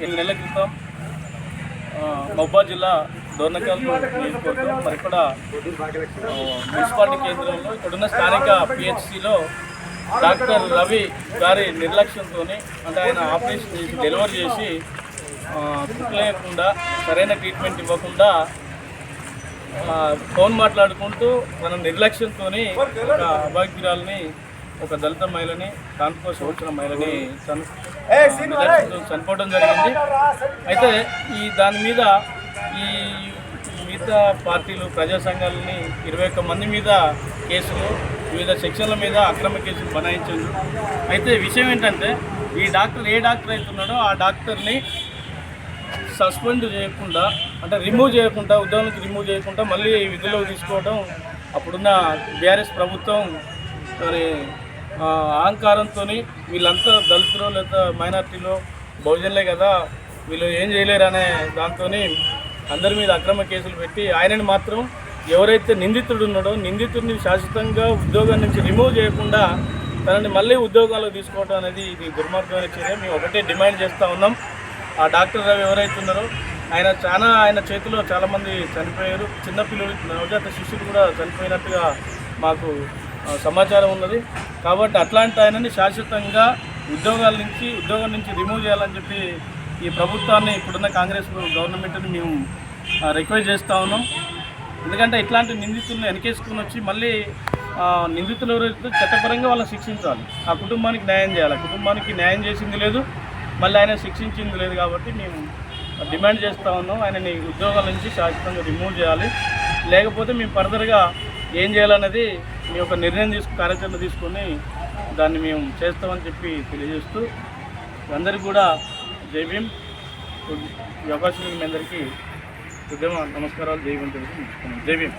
ఏడు నెలల క్రితం ఆ, జిల్లా దోర్నకల్ నియోజకవర్గం మరి ఇక్కడ మున్సిపాలిటీ కేంద్రంలో ఇక్కడున్న స్థానిక పిహెచ్సిలో డాక్టర్ రవి గారి నిర్లక్ష్యంతో అంటే ఆయన ఆపరేషన్ చేసి డెలివరీ చేసి ఆ, సరైన ట్రీట్మెంట్ ఇవ్వకుండా ఫోన్ మాట్లాడుకుంటూ మన నిర్లక్ష్యంతో ఒక అభాగ్యురాలని ఒక దళిత మహిళని కాన్పూర్ సంవత్సరం మహిళని చని ఆ, నిర్లక్ష్యంతో చనిపోవడం జరిగింది. అయితే ఈ దాని మీద ఈ మిగతా పార్టీలు ప్రజా సంఘాలని ఇరవై ఒక్క మంది మీద కేసులు వివిధ సెక్షన్ల మీద అక్రమ కేసులు బనాయించారు. అయితే విషయం ఏంటంటే ఈ డాక్టర్ ఏ డాక్టర్ అవుతున్నాడో ఆ డాక్టర్ని సస్పెండ్ చేయకుండా అంటే రిమూవ్ చేయకుండా ఉద్యోగం నుంచి రిమూవ్ చేయకుండా మళ్ళీ విధుల్లోకి తీసుకోవడం అప్పుడున్న బీఆర్ఎస్ ప్రభుత్వం మరి అహంకారంతో వీళ్ళంతా దళితులు లేదా మైనార్టీలో బహుజనులే కదా వీళ్ళు ఏం చేయలేరు అనే దాంతో అందరి మీద అక్రమ కేసులు పెట్టి ఆయనని మాత్రం ఎవరైతే నిందితుడు ఉన్నాడో నిందితుడిని శాశ్వతంగా ఉద్యోగం నుంచి రిమూవ్ చేయకుండా తనని మళ్ళీ ఉద్యోగాల్లో తీసుకోవడం అనేది ఇది దుర్మార్గమైన చర్య. మేము ఒకటే డిమాండ్ చేస్తూ ఉన్నాం. ఆ డాక్టర్ రవి ఎవరైతే ఉన్నారో ఆయన చాలా ఆయన చేతిలో చాలామంది చనిపోయారు. చిన్నపిల్లలు నవజాత శిష్యులు కూడా చనిపోయినట్టుగా మాకు సమాచారం ఉన్నది. కాబట్టి అట్లాంటి ఆయనని శాశ్వతంగా ఉద్యోగాల నుంచి ఉద్యోగం నుంచి రిమూవ్ చేయాలని చెప్పి ఈ ప్రభుత్వాన్ని ఇప్పుడున్న కాంగ్రెస్ గవర్నమెంట్ని మేము రిక్వెస్ట్ చేస్తూ ఉన్నాం. ఎందుకంటే ఇట్లాంటి నిందితులను వెనకేసుకుని వచ్చి మళ్ళీ నిందితులు ఎవరైతే చట్టపరంగా వాళ్ళని శిక్షించాలి. ఆ కుటుంబానికి న్యాయం చేయాలి. కుటుంబానికి న్యాయం చేసింది లేదు. మళ్ళీ ఆయన శిక్షించింది లేదు కాబట్టి మేము డిమాండ్ చేస్తూ ఉన్నాం. ఆయనని ఉద్యోగాల నుంచి శాశ్వతంగా రిమూవ్ చేయాలి. లేకపోతే మేము ఫర్దర్గా ఏం చేయాలన్నది మీ యొక్క నిర్ణయం తీసుకు కార్యాచరణ తీసుకొని దాన్ని మేము చేస్తామని చెప్పి తెలియజేస్తూ అందరికీ కూడా జై భీమ్. ఈ అవకాశం మీ అందరికీ ఉద్యమ నమస్కారాలు. జై భీమ్. తెలుసు జై భీమ్.